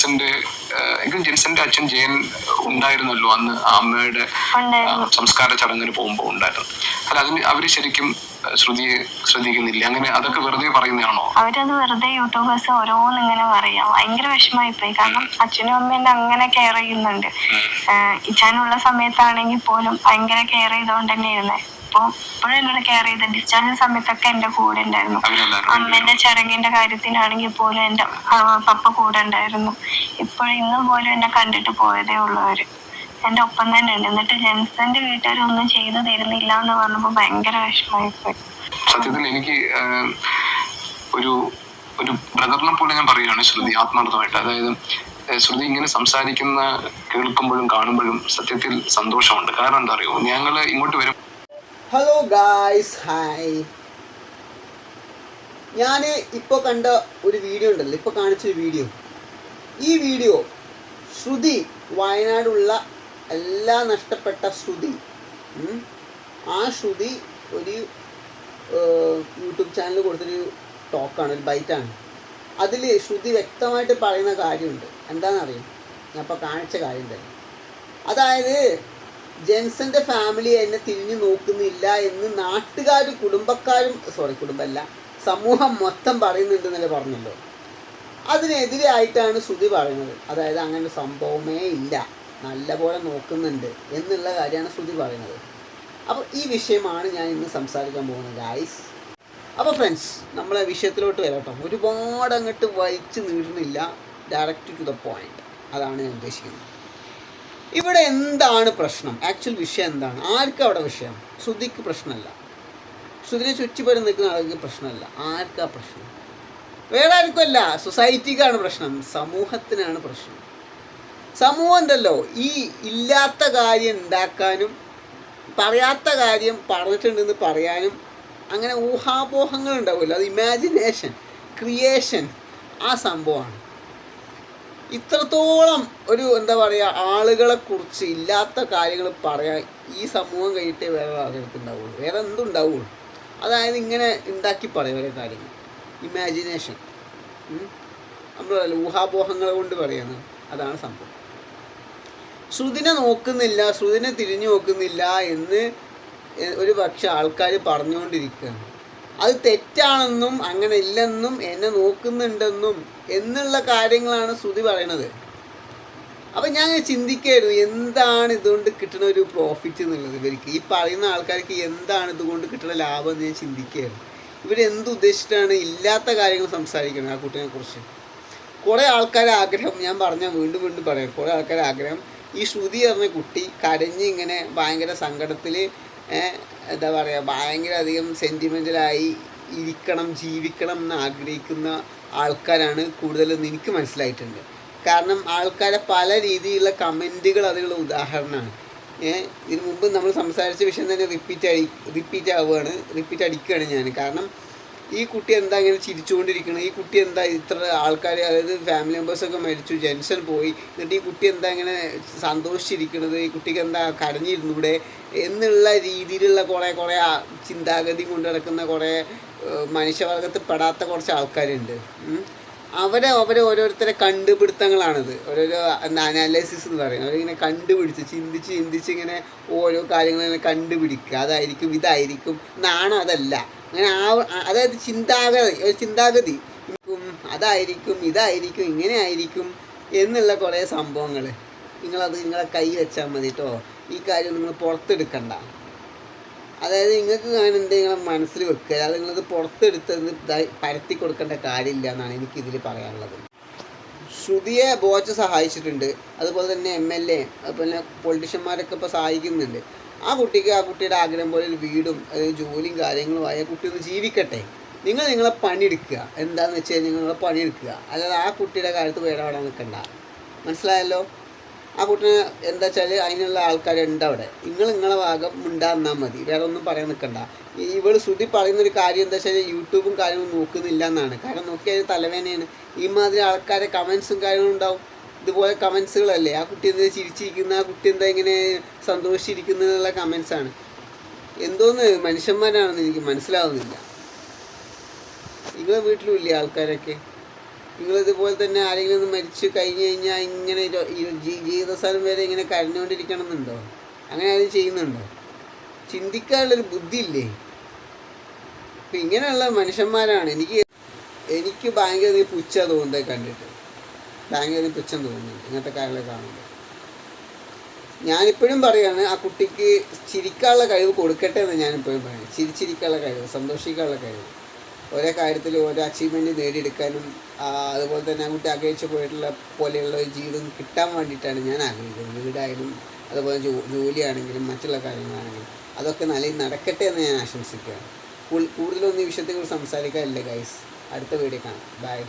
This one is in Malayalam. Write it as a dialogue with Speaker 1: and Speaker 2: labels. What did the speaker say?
Speaker 1: ജെൻസന്റെ എങ്കിലും ജെൻസന്റെ അച്ഛൻ ജയൻ ഉണ്ടായിരുന്നല്ലോ അന്ന് അമ്മയുടെ സംസ്കാര ചടങ്ങിന് പോകുമ്പോൾ ഉണ്ടായിരുന്നു അല്ല അതിന് അവർ ശരിക്കും ഏഹ്, ശ്രുതിയെ ശ്രദ്ധിക്കുന്നില്ല. അങ്ങനെ അതൊക്കെ വെറുതെ പറയുന്നതാണോ?
Speaker 2: അവരത് വെറുതെ യൂട്യൂബേഴ്സ് ഓരോന്ന് ഇങ്ങനെ പറയാം. ഭയങ്കര വിഷമായി പോയി. കാരണം അച്ഛനും അമ്മയും അങ്ങനെ കെയർ ചെയ്യുന്നുണ്ട്. ഇച്ചാനുള്ള സമയത്താണെങ്കിൽ പോലും ഭയങ്കര കെയർ ചെയ്തുകൊണ്ട് തന്നെ ഇരുന്നത് ഇപ്പൊ ഇപ്പോഴും എന്നോട് കെയർ ചെയ്ത. ഡിസ്ചാർജ് സമയത്തൊക്കെ എന്റെ കൂടെ ഉണ്ടായിരുന്നു. അമ്മേന്റെ ചടങ്ങിന്റെ കാര്യത്തിനാണെങ്കിൽ പോലും എന്റെ പപ്പ കൂടെ ഉണ്ടായിരുന്നു. ഇപ്പോഴും ഇന്നും പോലും എന്നെ കണ്ടിട്ട് പോയതേ ഉള്ളൂ അവർ. എന്റെ ഒപ്പം തന്നെ ഉണ്ട്. എന്നിട്ട് ജെൻസന്റെ വീട്ടുകാരൊന്നും ചെയ്തു തരുന്നില്ല എന്ന് പറഞ്ഞപ്പോ ഭയങ്കര വിഷമായിപ്പോയി
Speaker 1: സത്യത്തിൽ എനിക്ക് ഒരു ഒരു ബ്രദറിനെ പോലെ ഞാൻ പറയുകയാണ് ശ്രുതി ആത്മാർത്ഥമായിട്ട്. അതായത് ശ്രുതി ഇങ്ങനെ സംസാരിക്കുന്ന കേൾക്കുമ്പോഴും കാണുമ്പോഴും സത്യത്തിൽ സന്തോഷമുണ്ട്. കാരണം എന്താ അറിയോ ഞങ്ങൾ ഇങ്ങോട്ട് വരും
Speaker 3: ഹലോ ഗായ്സ് ഹായ് ഞാൻ ഇപ്പോൾ കണ്ട ഒരു വീഡിയോ ഉണ്ടല്ലോ. ഇപ്പോൾ കാണിച്ചൊരു വീഡിയോ. ഈ വീഡിയോ ശ്രുതി വയനാടുള്ള എല്ലാ നഷ്ടപ്പെട്ട ശ്രുതി ആ ശ്രുതി ഒരു യൂട്യൂബ് ചാനൽ കൊടുത്തൊരു ടോക്കാണ് ഒരു ബൈറ്റാണ്. അതിൽ ശ്രുതി വ്യക്തമായിട്ട് പറയുന്ന കാര്യമുണ്ട്. എന്താണെന്നറിയും? ഞാൻ ഇപ്പോൾ കാണിച്ച കാര്യം തന്നെ. അതായത് ജെൻസന്റെ ഫാമിലി എന്നെ തിരിഞ്ഞു നോക്കുന്നില്ല എന്ന് നാട്ടുകാരും കുടുംബക്കാരും സോറി കുടുംബമല്ല സമൂഹം മൊത്തം പറയുന്നുണ്ടെന്നല്ലേ പറഞ്ഞല്ലോ. അതിനെതിരായിട്ടാണ് ശ്രുതി പറയുന്നത്. അതായത് അങ്ങനെ സംഭവമേ ഇല്ല. നല്ലപോലെ നോക്കുന്നുണ്ട് എന്നുള്ള കാര്യമാണ് ശ്രുതി പറയുന്നത്. അപ്പോൾ ഈ വിഷയമാണ് ഞാൻ ഇന്ന് സംസാരിക്കാൻ പോകുന്നത് ഗായ്സ് അപ്പോൾ ഫ്രണ്ട്സ് നമ്മളെ വിഷയത്തിലോട്ട് വരാം കേട്ടോ. ഒരുപാട് അങ്ങോട്ട് വലിച്ചു നീടുന്നില്ല ഡയറക്റ്റ് ടു ദ പോയിന്റ് അതാണ് ഞാൻ ഉദ്ദേശിക്കുന്നത്. ഇവിടെ എന്താണ് പ്രശ്നം? ആക്ച്വൽ വിഷയം എന്താണ്? ആർക്കും അവിടെ വിഷയം? ശ്രുതിക്ക് പ്രശ്നമല്ല. ശ്രുതിനെ ചുറ്റിപ്പറ്റി നിൽക്കുന്ന ആൾക്ക് പ്രശ്നമല്ല. ആർക്കാ പ്രശ്നം? വേറെ ആർക്കുമല്ല സൊസൈറ്റിക്കാണ് പ്രശ്നം. സമൂഹത്തിനാണ് പ്രശ്നം. സമൂഹം ഉണ്ടല്ലോ ഈ ഇല്ലാത്ത കാര്യം ഉണ്ടാക്കാനും പറയാത്ത കാര്യം പറഞ്ഞിട്ടുണ്ടെന്ന് പറയാനും അങ്ങനെ ഊഹാപോഹങ്ങൾ ഉണ്ടാവില്ല അത് ഇമാജിനേഷൻ ക്രിയേഷൻ ആ സംഭവമാണ്. ഇത്രത്തോളം ഒരു എന്താ പറയുക ആളുകളെ കുറിച്ച് ഇല്ലാത്ത കാര്യങ്ങൾ പറയാൻ ഈ സമൂഹം കഴിഞ്ഞിട്ടേ വേറെ ആളുകൾക്ക് ഉണ്ടാവുള്ളൂ. വേറെ എന്തുണ്ടാവുള്ളൂ? അതായത് ഇങ്ങനെ ഉണ്ടാക്കി പറയും ഓരോ കാര്യങ്ങൾ. ഇമാജിനേഷൻ നമ്മൾ ഊഹാപോഹങ്ങളെ കൊണ്ട് പറയുന്നത് അതാണ് സംഭവം. ശ്രുതിനെ നോക്കുന്നില്ല ശ്രുതിനെ തിരിഞ്ഞു നോക്കുന്നില്ല എന്ന് ഒരു പക്ഷെ ആൾക്കാർ പറഞ്ഞുകൊണ്ടിരിക്കുകയാണ്. അത് തെറ്റാണെന്നും അങ്ങനെ ഇല്ലെന്നും എന്നെ നോക്കുന്നുണ്ടെന്നും എന്നുള്ള കാര്യങ്ങളാണ് ശ്രുതി പറയണത്. അപ്പം ഞാൻ ചിന്തിക്കായിരുന്നു എന്താണ് ഇതുകൊണ്ട് കിട്ടുന്ന ഒരു പ്രോഫിറ്റ് എന്നുള്ളത്? ഇവർക്ക് ഈ പറയുന്ന ആൾക്കാർക്ക് എന്താണ് ഇതുകൊണ്ട് കിട്ടുന്ന ലാഭം എന്ന് ഞാൻ ചിന്തിക്കുകയായിരുന്നു ഇവരെന്ത് ഉദ്ദേശിച്ചിട്ടാണ് ഇല്ലാത്ത കാര്യങ്ങൾ സംസാരിക്കുന്നത് ആ കുട്ടീനെ കുറിച്ച് കുറേ ആൾക്കാരെ ആഗ്രഹം ഞാൻ പറഞ്ഞ വീണ്ടും വീണ്ടും പറയാം കുറേ ആൾക്കാരെ ആഗ്രഹം ഈ ശ്രുതി പറഞ്ഞ കുട്ടി കരഞ്ഞ് ഇങ്ങനെ ഭയങ്കര സങ്കടത്തിൽ എന്താ പറയുക ഭയങ്കര അധികം സെന്റിമെന്റലായി ഇരിക്കണം ജീവിക്കണം എന്ന് ആഗ്രഹിക്കുന്ന ആൾക്കാരാണ് കൂടുതലും എനിക്ക് മനസ്സിലായിട്ടുണ്ട്. കാരണം ആൾക്കാരെ പല രീതിയിലുള്ള കമന്റുകൾ അതിനുള്ള ഉദാഹരണമാണ്. ഇതിനു മുമ്പ് നമ്മൾ സംസാരിച്ച വിഷയം തന്നെ റിപ്പീറ്റ് അടി റിപ്പീറ്റ് ആവുകയാണ് റിപ്പീറ്റ് അടിക്കുകയാണ് ഞാൻ. കാരണം ഈ കുട്ടി എന്താ ഇങ്ങനെ ചിരിച്ചുകൊണ്ടിരിക്കുന്നത് ഈ കുട്ടി എന്താ ഇത്ര ആൾക്കാർ അതായത് ഫാമിലി മെമ്പേഴ്സൊക്കെ മരിച്ചു ജെൻസൺ പോയി എന്നിട്ട് ഈ കുട്ടി എന്താ ഇങ്ങനെ സന്തോഷിച്ചിരിക്കുന്നത് ഈ കുട്ടിക്ക് എന്താ കരഞ്ഞിരുന്നൂടെ എന്നുള്ള രീതിയിലുള്ള കുറേ കുറേ ചിന്താഗതി കൊണ്ട് നടക്കുന്ന കുറേ മനുഷ്യവർഗത്ത് പെടാത്ത കുറച്ച് ആൾക്കാരുണ്ട്. അവരെ അവരെ ഓരോരുത്തരെ കണ്ടുപിടുത്തങ്ങളാണിത്. ഓരോരോ അനാലിസിസ് എന്ന് പറയും അവരിങ്ങനെ കണ്ടുപിടിച്ച് ചിന്തിച്ച് ചിന്തിച്ച് ഇങ്ങനെ ഓരോ കാര്യങ്ങളിങ്ങനെ കണ്ടുപിടിക്കുക. അതായിരിക്കും ഇതായിരിക്കും എന്നാണ് അതല്ല. അങ്ങനെ ആ അതായത് ചിന്താഗതി ഒരു ചിന്താഗതി. അതായിരിക്കും ഇതായിരിക്കും ഇങ്ങനെ ആയിരിക്കും എന്നുള്ള കുറേ സംഭവങ്ങൾ. നിങ്ങളത് നിങ്ങളെ കൈ വെച്ചാൽ മതി കേട്ടോ ഈ കാര്യം നിങ്ങൾ പുറത്തെടുക്കണ്ട. അതായത് നിങ്ങൾക്ക് അങ്ങനെ നിങ്ങളെ മനസ്സിൽ വെക്കുക. അല്ലാതെ നിങ്ങളത് പുറത്തെടുത്തത് പരത്തി കൊടുക്കേണ്ട കാര്യമില്ല എന്നാണ് എനിക്കിതിൽ പറയാനുള്ളത്. ശ്രുതിയെ ബോച്ച സഹായിച്ചിട്ടുണ്ട്. അതുപോലെ തന്നെ എം എൽ എ അതുപോലെ പൊളിറ്റീഷ്യന്മാരൊക്കെ ഇപ്പോൾ സഹായിക്കുന്നുണ്ട്. ആ കുട്ടിക്ക് ആ കുട്ടിയുടെ ആഗ്രഹം പോലെ ഒരു വീടും ജോലിയും കാര്യങ്ങളും ആയ കുട്ടി ഒന്ന് ജീവിക്കട്ടെ. നിങ്ങൾ നിങ്ങളെ പണിയെടുക്കുക. എന്താണെന്ന് വെച്ച് കഴിഞ്ഞാൽ നിങ്ങളെ പണിയെടുക്കുക. അല്ലാതെ ആ കുട്ടിയുടെ കാലത്ത് വേറെ അവിടെ നിൽക്കണ്ട. മനസ്സിലായല്ലോ? ആ കുട്ടിനെ എന്താ വെച്ചാൽ അതിനുള്ള ആൾക്കാരുണ്ട് അവിടെ. നിങ്ങൾ നിങ്ങളെ ഭാഗം ഉണ്ടാന്നാൽ മതി. വേറെ ഒന്നും പറയാൻ നിൽക്കണ്ട. ഇവൾ ശ്രുതി പറയുന്നൊരു കാര്യം എന്താ വെച്ചാൽ യൂട്യൂബും കാര്യങ്ങളും നോക്കുന്നില്ല എന്നാണ്. കാരണം നോക്കിയാൽ തലവേദനയാണ്. ഈ മാതിരി ആൾക്കാരെ കമൻസും കാര്യങ്ങളും ഉണ്ടാവും. ഇതുപോലെ കമൻസുകളല്ലേ ആ കുട്ടി എന്താ ചിരിച്ചിരിക്കുന്ന? ആ കുട്ടി എന്താ ഇങ്ങനെ സന്തോഷിച്ചിരിക്കുന്ന എന്നുള്ള കമൻസാണ് എന്തോന്ന് മനുഷ്യന്മാരാണെന്ന് എനിക്ക് മനസ്സിലാവുന്നില്ല. നിങ്ങളെ വീട്ടിലുമില്ലേ ആൾക്കാരൊക്കെ? നിങ്ങളിതുപോലെ തന്നെ ആരെങ്കിലും ഒന്ന് മരിച്ചു കഴിഞ്ഞു കഴിഞ്ഞാൽ ഇങ്ങനെ ഒരു- ഈ ജീ- വരെ ഇങ്ങനെ കരഞ്ഞുകൊണ്ടിരിക്കണം എന്നുണ്ടോ അങ്ങനെ ആരും ചെയ്യുന്നുണ്ടോ? ചിന്തിക്കാനുള്ളൊരു ബുദ്ധി ഇല്ലേ അപ്പം ഇങ്ങനെയുള്ള മനുഷ്യന്മാരാണ്. എനിക്ക് എനിക്ക് ഭയങ്കര പുച്ഛ തോന്നുന്നത് കണ്ടിട്ട്. ഭയങ്കര തുച്ഛം തോന്നുന്നുണ്ട് ഇങ്ങനത്തെ കാര്യങ്ങൾ കാണുമ്പോൾ. ഞാനിപ്പോഴും പറയുകയാണ് ആ കുട്ടിക്ക് ചിരിക്കാനുള്ള കഴിവ് കൊടുക്കട്ടെ എന്ന് ഞാനിപ്പോഴും പറയുന്നത് ചിരിച്ചിരിക്കാനുള്ള കഴിവ് സന്തോഷിക്കാനുള്ള കഴിവ്. ഓരോ കാര്യത്തിൽ ഓരോ അച്ചീവ്മെന്റ് നേടിയെടുക്കാനും അതുപോലെ തന്നെ ആ കുട്ടി ആഗ്രഹിച്ചു പോയിട്ടുള്ള പോലെയുള്ള ഒരു ജീവിതം കിട്ടാൻ വേണ്ടിയിട്ടാണ് ഞാൻ ആഗ്രഹിക്കുന്നത്. വീടായാലും അതുപോലെ ജോലിയാണെങ്കിലും മറ്റുള്ള കാര്യങ്ങളാണെങ്കിലും അതൊക്കെ നല്ല നടക്കട്ടെ എന്ന് ഞാൻ ആശംസിക്കുകയാണ്. കൂടുതലൊന്നും ഈ വിഷയത്തെക്കുറിച്ച് സംസാരിക്കാറില്ല ഗൈസ് അടുത്ത വീഡിയോ കാണാം. ബൈ